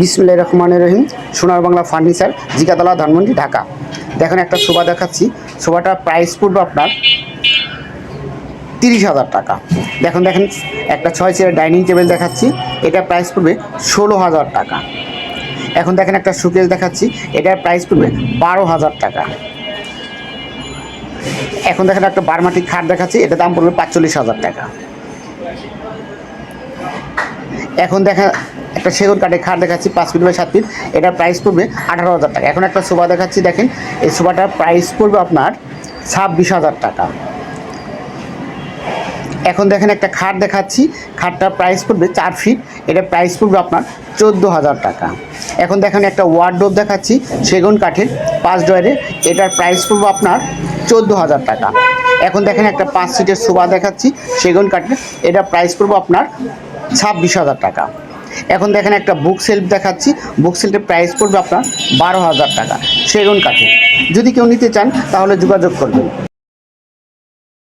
বিসমুল্লাহ রহমান রহিম, সোনার বাংলা ফার্নিচার জিকাতলা ধানমন্ডি, ঢাকা। দেখেন একটা শোভা দেখাচ্ছি। শোভাটার প্রাইস পড়বে আপনার তিরিশ হাজার টাকা। দেখুন, দেখেন, একটা ছয় চেয়ার ডাইনিং টেবিল দেখাচ্ছি। এটা প্রাইস পড়বে ষোলো হাজার টাকা। এখন দেখেন একটা শোকেস দেখাচ্ছি। এটার প্রাইস পড়বে বারো হাজার টাকা। এখন দেখেন একটা বারমাটি খাট দেখাচ্ছি। এটা দাম পড়বে পাঁচচল্লিশ হাজার টাকা। এখন দেখা, একটা সেগুন কাঠের খাট দেখাচ্ছি, পাঁচ ফিট বাই সাত ফিট। এটার প্রাইস পড়বে আঠারো হাজার টাকা। এখন একটা সোফা দেখাচ্ছি, দেখেন। এই সোফাটার প্রাইস পড়বে আপনার ছাব্বিশ হাজার টাকা। এখন দেখেন একটা খাট দেখাচ্ছি, খাটটার প্রাইস পড়বে চার ফিট। এটার প্রাইস পড়বে আপনার চোদ্দ হাজার টাকা। এখন দেখেন একটা ওয়ার্ডরোব দেখাচ্ছি, সেগুন কাঠের পাঁচ ডয়ারে এটার প্রাইস পড়বে আপনার চোদ্দ হাজার টাকা। এখন দেখেন একটা পাঁচ সিটের সোফা দেখাচ্ছি, সেগুন কাঠের। এটার প্রাইস পড়বে আপনার ছাব্বিশ হাজার টাকা। এখন দেখেন একটা বুক সেলফ দেখাচ্ছি। বুক সেলফের প্রাইস পড়বে আপনার বারো হাজার টাকা। সেগুন কাঠে। যদি কেউ নিতে চান, তাহলে যোগাযোগ করবেন।